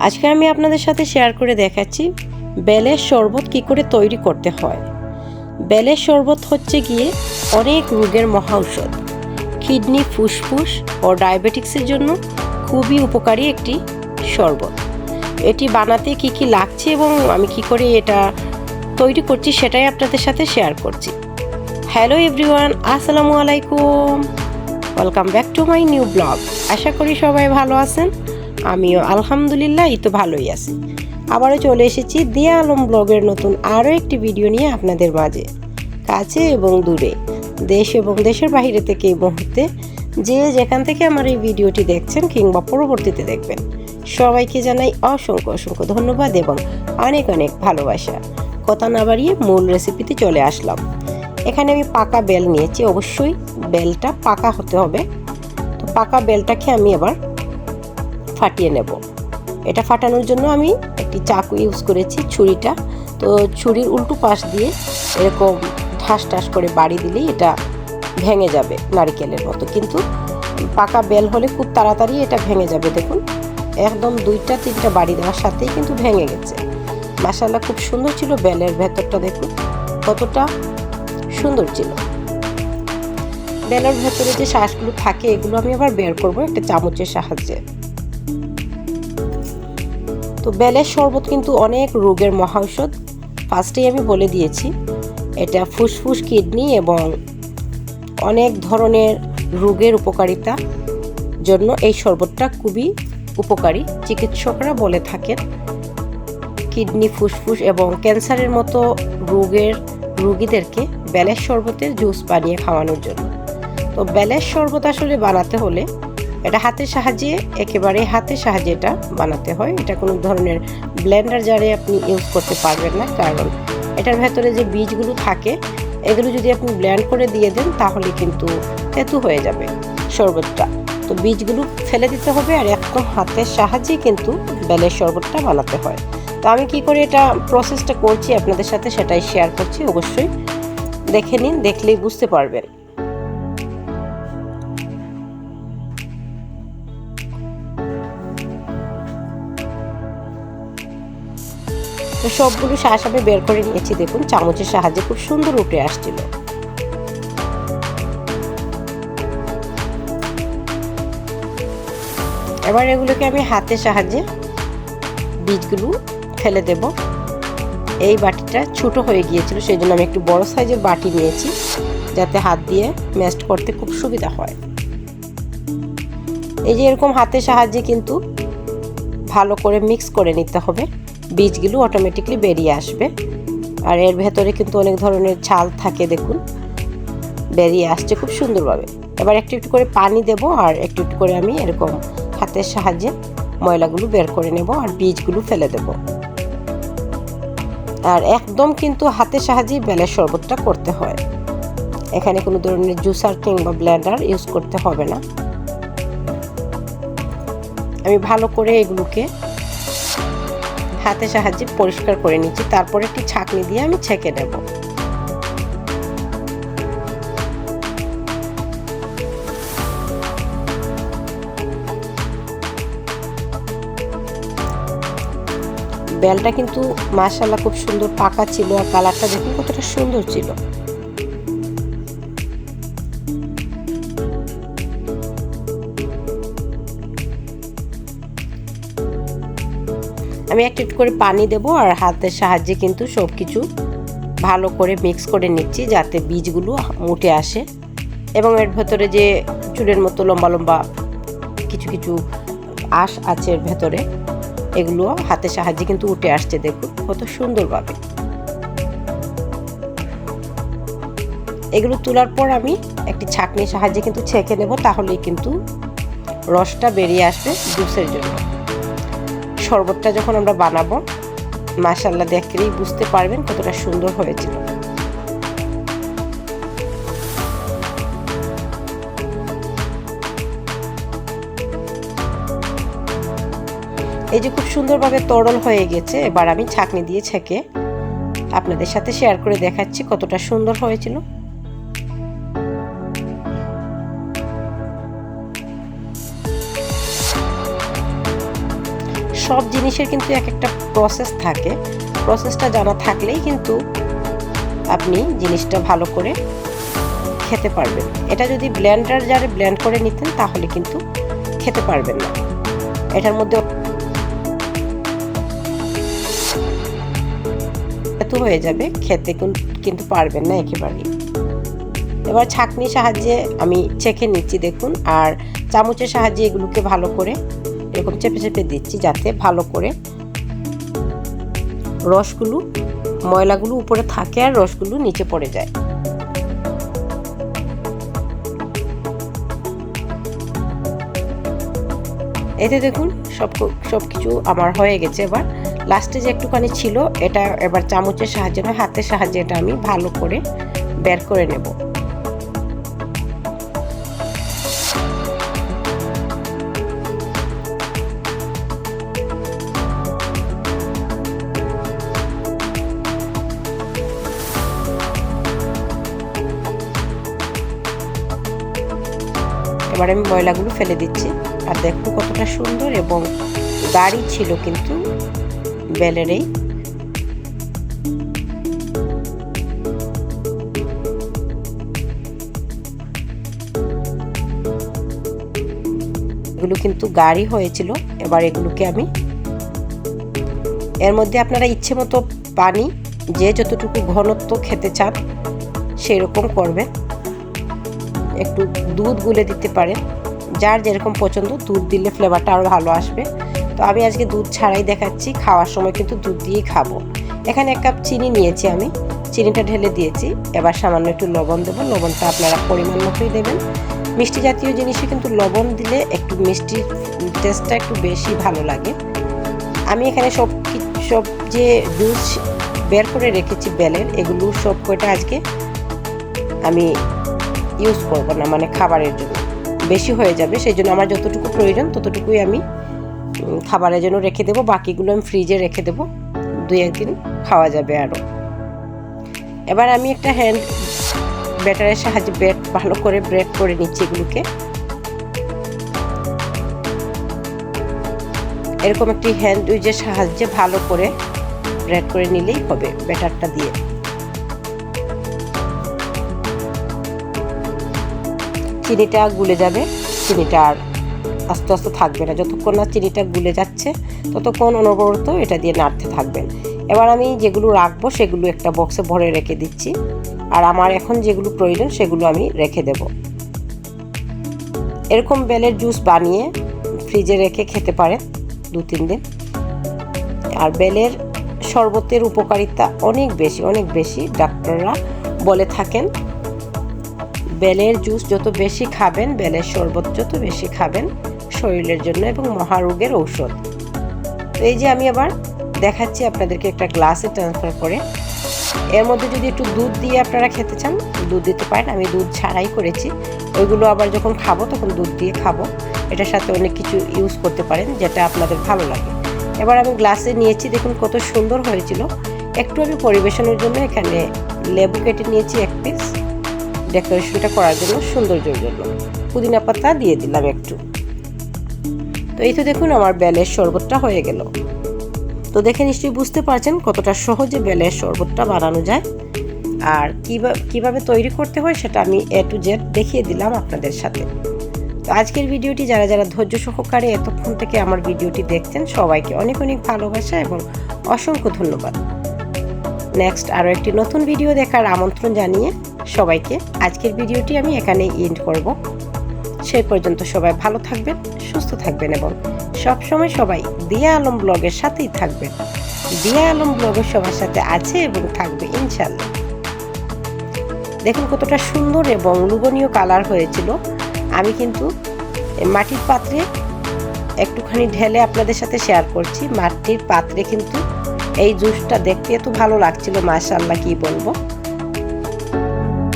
আজকে আমি আপনাদের সাথে শেয়ার করে দেখাচ্ছি বেলের শরবত কি করে তৈরি করতে হয়। বেলের শরবত হচ্ছে গিয়ে অনেক রোগের মহা ঔষধ। কিডনি, ফুসফুস ও ডায়াবেটিক্সের জন্য খুবই উপকারী একটি শরবত। এটি বানাতে কি কি লাগছে এবং আমি কি করে এটা তৈরি করছি সেটাই আপনাদের সাথে শেয়ার করছি। হ্যালো এভরিওয়ান আসসালামু আলাইকুম। Welcome back to my new blog আশা করি সবাই ভালো আছেন। আমিও আলহামদুলিল্লাহ, এই তো ভালোই আছি। আবারও চলে এসেছি দিয়া আলম ব্লগের নতুন আরও একটি ভিডিও নিয়ে আপনাদের মাঝে। কাছে এবং দূরে, দেশ এবং দেশের বাইরে থেকে এই মুহূর্তে যে যেখান থেকে আমার এই ভিডিওটি দেখছেন কিংবা পরবর্তীতে দেখবেন, সবাইকে জানাই অসংখ্য অসংখ্য ধন্যবাদ এবং অনেক অনেক ভালোবাসা। কথা না বাড়িয়ে মূল রেসিপিতে চলে আসলাম। এখানে আমি পাকা বেল নিয়েছি, অবশ্যই বেলটা পাকা হতে হবে। তো পাকা বেলটাকে আমি এবার ফাটিয়ে নেব। এটা ফাটানোর জন্য আমি একটি চাকু ইউজ করেছি ছুরিটা। তো ছুরির উল্টো পাশ দিয়ে এরকম ঠাস ঠাস করে বাড়ি দিলেই এটা ভেঙে যাবে নারিকেলের মতো। কিন্তু পাকা বেল হলে খুব তাড়াতাড়ি এটা ভেঙে যাবে। দেখুন, একদম দুইটা, তিনটা বাড়ি দেওয়ার সাথেই কিন্তু ভেঙে গেছে। মাসাল্লাহ খুব সুন্দর ছিল বেলের ভেতরটা, দেখুন, কতটা সুন্দর ছিল। বেলের ভেতরে যে শ্বাসগুলো থাকে, এগুলো আমি আবার বের করব একটা চামচের সাহায্যে। তো বেলের শরবত কিন্তু অনেক রোগের মহা ঔষধ ফার্স্টেই আমি বলে দিয়েছি, এটা ফুসফুস কিডনি এবং অনেক ধরনের রোগের উপকারিতা জন্য এই শরবতটা খুবই উপকারী। চিকিৎসকরা বলে থাকেন, কিডনি ফুসফুস এবং ক্যান্সারের মতো রোগের রোগীদেরকে বেলের শরবতের জুস বানিয়ে খাওয়ানোর জন্য। তো বেলের শরবত আসলে বানাতে হলে এটা হাতের সাহায্যে, একেবারে হাতের সাহায্যে এটা বানাতে হয়। এটা কোনো ধরনের ব্লেন্ডার জারে আপনি ইউজ করতে পারবেন না, কারণ এটার ভেতরে যে বীজগুলো থাকে, এগুলো যদি আপনি ব্লেন্ড করে দিয়ে দেন, তাহলে কিন্তু তেতু হয়ে যাবে শরবতটা। তো বীজগুলো ফেলে দিতে হবে, আর একদম হাতের সাহায্যে কিন্তু বেলের শরবতটা বানাতে হয়। তো আমি কি করে এটা প্রসেসটা করছি আপনাদের সাথে সেটাই শেয়ার করছি, অবশ্যই দেখে নিন, দেখলেই বুঝতে পারবেন। তো সবগুলো আমি বের করে নিয়েছি, দেখুন, চামচের সাহায্যে খুব সুন্দর উঠে আসছিল। এবার এগুলোকে আমি হাতের সাহায্যে বীজগুলো ফেলে দেব। এই বাটিটা ছোট হয়ে গিয়েছিল সেই জন্য আমি একটু বড় সাইজের বাটি নিয়েছি, যাতে হাত দিয়ে ম্যাস্ট করতে খুব সুবিধা হয়। এই যে এরকম হাতের সাহায্যে কিন্তু ভালো করে মিক্স করে নিতে হবে। বীজগুলো অটোমেটিকলি বেরিয়ে আসবে। আর এর ভেতরে কিন্তু অনেক ধরনের ছাল থাকে, দেখুন। বেরিয়ে আসছে খুব সুন্দরভাবে। এবার একটু একটু করে পানি দেব আর একটু একটু করে আমি এরকম হাতের সাহায্যে ময়লাগুলো বের করে নেব আর বীজগুলো ফেলে দেব। আর একদম কিন্তু হাতের সাহায্যেই বেলের শরবতটা করতে হয়। এখানে কোনো ধরনের জুসার কিংবা ব্লেন্ডার ইউজ করতে হবে না। আমি ভালো করে এগুলোকে হাতের সাহায্যে পরিষ্কার করে নিচ্ছি। তারপর একটি ছাঁকনি দিয়ে আমি ছেঁকে নেব। বেলটা কিন্তু মাসাল্লাহ খুব সুন্দর পাকা ছিল আর কালারটা দেখুন কতটা সুন্দর ছিল। আমি একটু একটু করে পানি দেব আর হাতের সাহায্যে কিন্তু সব কিছু ভালো করে মিক্স করে নিচ্ছি যাতে বীজগুলো মুটে আসে। এবং এর ভেতরে যে চুলের মতো লম্বা লম্বা কিছু কিছু আঁশ আছে এর ভেতরে, এগুলো হাতের সাহায্যে কিন্তু উঠে আসছে দেখুন, কত সুন্দরভাবে। এগুলো তোলার পর আমি একটি ছাঁকনির সাহায্যে কিন্তু ছেঁকে নেব, তাহলেই কিন্তু রসটা বেরিয়ে আসবে জুসের জন্য। শরবতটা যখন আমরা বানাবো মাশাল্লাহ দেখলেই বুঝতে পারবেন কতটা সুন্দর হয়েছিল। এই যে খুব সুন্দরভাবে তরল হয়ে গেছে, এবার আমি ছাকনি দিয়ে ছেঁকে আপনাদের সাথে শেয়ার করে দেখাচ্ছি কতটা সুন্দর হয়েছিল। সব জিনিসের কিন্তু এক একটা প্রসেস থাকে। প্রসেসটা জানা থাকলেই কিন্তু আপনি জিনিসটা ভালো করে খেতে পারবেন। এটা যদি ব্লেন্ডার জারে ব্লেন্ড করে নিতেন তাহলে কিন্তু খেতে পারবেন না। এটার মধ্যে এত হয়ে যাবে, খেতে কিন্তু পারবেন না একেবারেই। এবার ছাঁকনির সাহায্যে আমি চেখে নিচ্ছি দেখুন, আর চামচের সাহায্যে এগুলোকে ভালো করে এরকম চেপে চেপে দিচ্ছি যাতে ভালো করে রসগুলো, ময়লাগুলো উপরে থাকে আর রসগুলো নিচে পড়ে যায়। এতে দেখুন সব সব কিছু আমার হয়ে গেছে এবার। লাস্টে যে একটুখানি ছিল, এটা এবার চামচের সাহায্যে নয়, হাতের সাহায্যে এটা আমি ভালো করে বের করে নেব। এবার আমি ময়লাগুলো ফেলে দিচ্ছি। আর দেখুন কতটা সুন্দর এবং গাড়ি ছিল কিন্তু বেলেরেই। এগুলো কিন্তু গাড়ি হয়েছিল, এবার এগুলোকে আমি এর মধ্যে আপনারা ইচ্ছে মতো পানি যে যতটুকু ঘনত্ব খেতে চান সেরকম করবে একটু দুধ গুলে দিতে পারেন যার যেরকম পছন্দ দুধ দিলে ফ্লেভারটা আরও ভালো আসবে। তো আমি আজকে দুধ ছাড়াই দেখাচ্ছি, খাওয়ার সময় কিন্তু দুধ দিয়েই খাব। এখানে এক কাপ চিনি নিয়েছি আমি। চিনিটা ঢেলে দিয়েছি। এবার সামান্য একটু লবণ দেবো। লবণটা আপনারা পরিমাণ মতোই দেবেন। মিষ্টি জাতীয় জিনিসে কিন্তু লবণ দিলে একটু মিষ্টির টেস্টটা একটু বেশি ভালো লাগে। আমি এখানে সব সব যে জুস বের করে রেখেছি বেলের এগুলো সব কয়টা আজকে আমি ইউজ করব না মানে খাবারের জন্য। বেশি হয়ে যাবে, সেই জন্য আমার যতটুকু প্রয়োজন ততটুকুই আমি খাবারের জন্য রেখে দেবো। বাকিগুলো আমি ফ্রিজে রেখে দেবো। দুই একদিন খাওয়া যাবে আরও এবার আমি একটা হ্যান্ড ব্যাটারের সাহায্যে ব্রেড, ভালো করে ব্রেড করে নিচ্ছি এগুলোকে। এরকম একটি হ্যান্ড উইজের সাহায্যে ভালো করে ব্রেড করে নিলেই হবে ব্যাটারটা দিয়ে। চিনিটা গুলে যাবে। চিনিটা আর আস্তে আস্তে থাকবে না। যতক্ষণ না চিনিটা গুলে যাচ্ছে, ততক্ষণ অনবরত এটা দিয়ে নাড়তে থাকবেন। এবার আমি যেগুলো রাখব, সেগুলো একটা বক্সে ভরে রেখে দিচ্ছি। আর আমার এখন যেগুলো প্রয়োজন, সেগুলো আমি রেখে দেব। এরকম বেলের জুস বানিয়ে ফ্রিজে রেখে খেতে পারেন দু, তিন দিন। আর বেলের শরবতের উপকারিতা অনেক বেশি অনেক বেশি। ডাক্তাররা বলে থাকেন বেলের জুস যত বেশি খাবেন, বেলের শরবত যত বেশি খাবেন, শরীরের জন্য এবং মহারোগের ঔষধ। তো এই যে আমি আবার দেখাচ্ছি আপনাদেরকে একটা গ্লাসে ট্রান্সফার করে। এর মধ্যে যদি একটু দুধ দিয়ে আপনারা খেতে চান, দুধ দিতে পারেন। আমি দুধ ছাড়াই করেছি। ওইগুলো আবার যখন খাব, তখন দুধ দিয়ে খাব। এটার সাথে অনেক কিছু ইউজ করতে পারেন, যেটা আপনাদের ভালো লাগে। এবার আমি গ্লাসে নিয়েছি, দেখুন কত সুন্দর হয়েছিল। একটু আমি পরিবেশনের জন্য এখানে লেবু কেটে নিয়েছি এক পিস ডেকোরেশনটা করার জন্য সৌন্দর্যের জন্য। পুদিনা পাতা দিয়ে দিলাম একটু। তো এই তো দেখুন আমার বেলের শরবতটা হয়ে গেল। তো দেখে নিশ্চয়ই বুঝতে পারছেন কতটা সহজে বেলের শরবতটা বানানো যায় আর কীভাবে কীভাবে তৈরি করতে হয় সেটা আমি এ টু জেড দেখিয়ে দিলাম আপনাদের সাথে। তো আজকের ভিডিওটি যারা যারা ধৈর্য সহকারে এতক্ষণ থেকে আমার ভিডিওটি দেখছেন সবাইকে অনেক অনেক ভালোবাসা এবং অসংখ্য ধন্যবাদ। নেক্সট আরও একটি নতুন ভিডিও দেখার আমন্ত্রণ জানিয়ে সবাইকে আজকের ভিডিওটি আমি এখানেই এন্ড করব। সেই পর্যন্ত সবাই ভালো থাকবেন, সুস্থ থাকবেন এবং সবসময় সবাই দিয়া আলম ব্লগের সাথেই থাকবেন। দিয়া আলম ব্লগের সবার সাথে আছে এবং থাকবে ইনশাল্লাহ দেখুন কতটা সুন্দর এবং লুবনীয় কালার হয়েছিল। আমি কিন্তু মাটির পাত্রে একটুখানি ঢেলে আপনাদের সাথে শেয়ার করছি। মাটির পাত্রে কিন্তু এই জুসটা দেখতে এত ভালো লাগছিল মাশাল্লাহ কি বলব?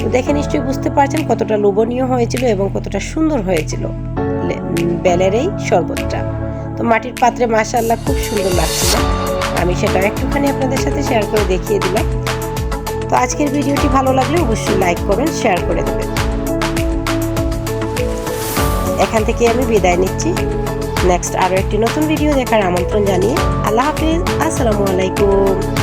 তো দেখে নিশ্চয়ই বুঝতে পারছেন কতটা লোভনীয় হয়েছিল এবং কতটা সুন্দর হয়েছিল বেলের এই শরবতটা। তো মাটির পাত্রে মাশাল্লাহ খুব সুন্দর লাগছিল। আমি সেটা একটুখানি আপনাদের সাথে শেয়ার করে দেখিয়ে দিলাম। তো আজকের ভিডিওটি ভালো লাগলে অবশ্যই লাইক করবেন শেয়ার করে দেবেন। এখান থেকে আমি বিদায় নিচ্ছি। নেক্সট আরও একটি নতুন ভিডিও দেখার আমন্ত্রণ জানিয়ে আল্লাহ হাফিজ। আসসালামু আলাইকুম।